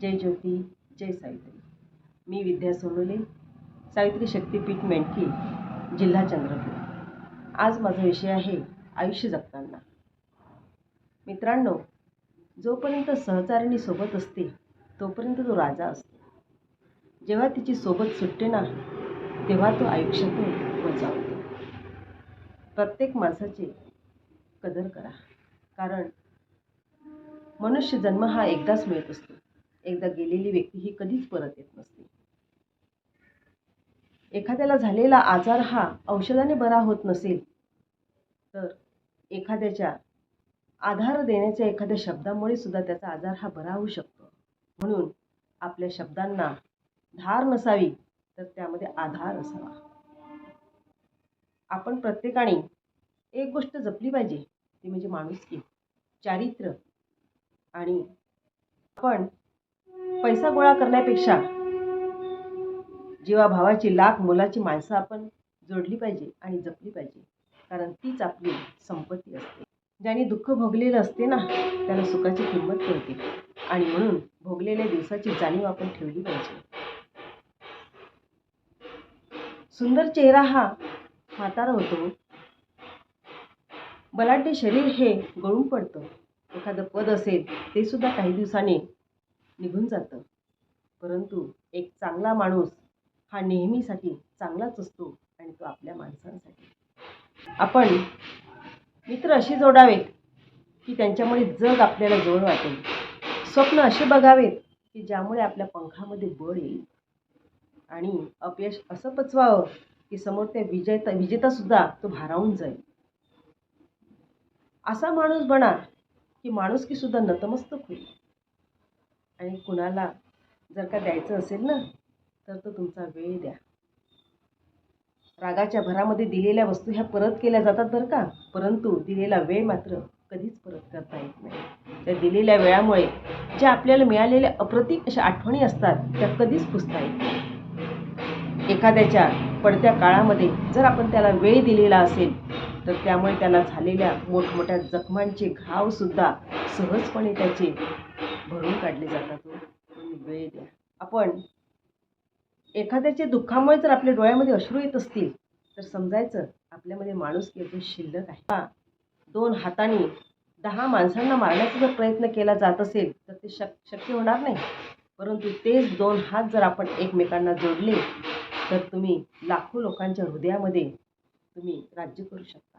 जय ज्योती जय सावित्री. मी विद्या सोनोले सावित्री शक्तीपीठ मेंढकी जिल्हा चंद्रपूर. आज माझा विषय आहे आयुष्य जगताना. मित्रांनो जोपर्यंत सहचारिणी सोबत असते तोपर्यंत तो राजा असतो. जेव्हा तिची सोबत सुटते ना तेव्हा तो आयुष्यातून बजावतो प्रत्येक माणसाची कदर करा. कारण मनुष्य जन्म हा एकदाच मिळत असतो. एकदा गेलेली व्यक्ती ही कधीच परत येत नसते. एखाद्याला झालेला आजार हा औषधाने बरा होत नसेल तर एखाद्याच्या आधार देण्याच्या एखाद्या शब्दामुळे सुद्धा त्याचा आजार हा बरा होऊ शकतो. म्हणून आपल्या शब्दांना धार नसावी तर त्यामध्ये आधार असावा. आपण प्रत्येकाने एक गोष्ट जपली पाहिजे ती म्हणजे माणुसकी चारित्र्य आणि आपण पैसा गोळा करण्यापेक्षा जीवाभावाची लाख मोलाची माणसं आपण जोडली पाहिजे आणि जपली पाहिजे. कारण तीच आपली संपत्ती असते. ज्याने दुःख भोगलेलं असते ना त्याला सुखाची किंमत कळते आणि म्हणून भोगलेल्या दिवसाची जाणीव आपण ठेवली पाहिजे. सुंदर चेहरा हा म्हातारा होतो. बलाढ्य शरीर हे गळून पडतं. एखादं पद असेल ते सुद्धा काही दिवसांनी निघून जातं. परंतु एक चांगला माणूस हा नेहमीसाठी चांगलाच असतो आणि तो आपल्या माणसांसाठी. आपण मित्र अशी जोडावेत की त्यांच्यामुळे जग आपल्याला जोड वाटेल. स्वप्न असे बघावेत की ज्यामुळे आपल्या पंखामध्ये बळ येईल. आणि अपयश असं पचवावं की समोर त्या विजेता विजेतासुद्धा तो भारावून जाईल. असा माणूस बना की माणुसकीसुद्धा नतमस्तक होईल. आणि कुणाला जर का द्यायचं असेल ना तर तो तुमचा वेळ द्या. रागाच्या भरामध्ये दिलेल्या वस्तू ह्या परत केल्या जातात बरं का. परंतु दिलेला वेळ मात्र कधीच परत करता येत नाही. त्या दिलेल्या वेळामुळे ज्या आपल्याला मिळालेल्या अप्रतिम अशा आठवणी असतात त्या कधीच पुसता येत नाही. एखाद्याच्या पडत्या काळामध्ये जर आपण त्याला वेळ दिलेला असेल तर त्यामुळे त्याला झालेल्या मोठमोठ्या जखमांचे घावसुद्धा सहजपणे त्याचे भरून काढले जातात. वेळ द्या आपण एखाद्याच्या दुःखामुळे जर आपल्या डोळ्यामध्ये अश्रू येत असतील तर समजायचं आपल्यामध्ये माणूस अजून शिल्लक आहे. हा दोन हाताने दहा माणसांना मारण्याचा जर प्रयत्न केला जात असेल तर ते शक शक्य होणार नाही. परंतु तेच दोन हात जर आपण एकमेकांना जोडले तर तुम्ही लाखो लोकांच्या हृदयामध्ये तुम्ही राज्य करू शकता.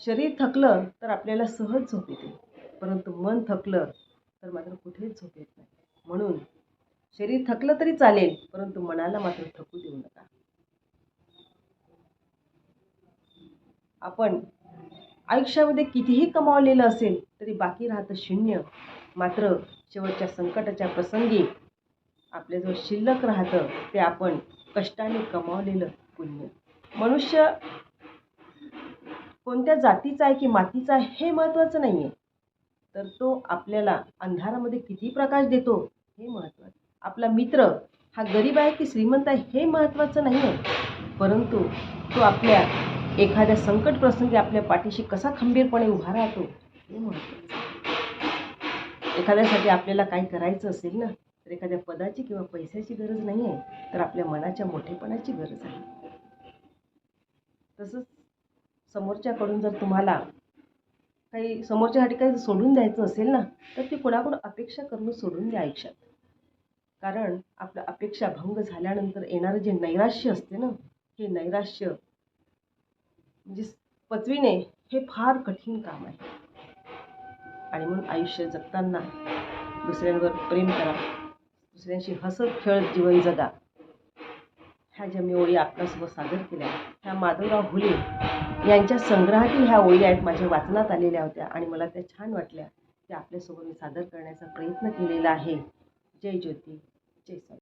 शरीर थकलं तर आपल्याला सहज झोप येते. परंतु मन थकलं तर मात्र कुठेच झोप येत नाही. म्हणून शरीर थकलं तरी चालेल परंतु मनाला मात्र थकू देऊ नका. आपण आयुष्यामध्ये कितीही कमावलेलं असेल तरी बाकी राहतं शून्य. मात्र शेवटच्या संकटाच्या प्रसंगी आपल्याजवळ शिल्लक राहतं ते आपण कष्टाने कमावलेलं पुण्य. मनुष्य कोणत्या जातीचा आहे की मातीचा आहे हे महत्त्वाचं नाही आहे तर तो आपल्याला अंधारामध्ये किती प्रकाश देतो हे महत्त्वाचं आपला मित्र हा गरीब आहे की श्रीमंत आहे हे महत्त्वाचं नाही आहे परंतु तो आपल्या एखाद्या संकट प्रसंगी आपल्या पाठीशी कसा खंबीरपणे उभा राहतो हे महत्त्वाचं एखाद्यासाठी आपल्याला काही करायचं असेल ना तर एखाद्या पदाची किंवा पैशाची गरज नाही आहे तर आपल्या मनाच्या मोठेपणाची गरज आहे. तसंच समोरच्याकडून जर तुम्हाला काही समोरच्यासाठी काही सोडून द्यायचं असेल ना तर ती कुणाकडून अपेक्षा करून सोडून द्या आयुष्यात. कारण आपलं अपेक्षा भंग झाल्यानंतर येणारं जे नैराश्य असते ना हे नैराश्य म्हणजे पचविणे हे फार कठीण काम आहे. आणि म्हणून आयुष्य जगताना दुसऱ्यांवर प्रेम करा दुसऱ्यांशी हसत खेळत जीवन जगा. ह्या ज्या मी ओळी आपल्यासोबत सादर केल्या ह्या माधवराव हुले यांच्या संग्रहातील ह्या ओळी आहेत माझ्या वाचनात आलेल्या होत्या आणि मला त्या छान वाटल्या. त्या आपल्यासोबत मी सादर करण्याचा प्रयत्न केलेला आहे. जय ज्योती. जय साई.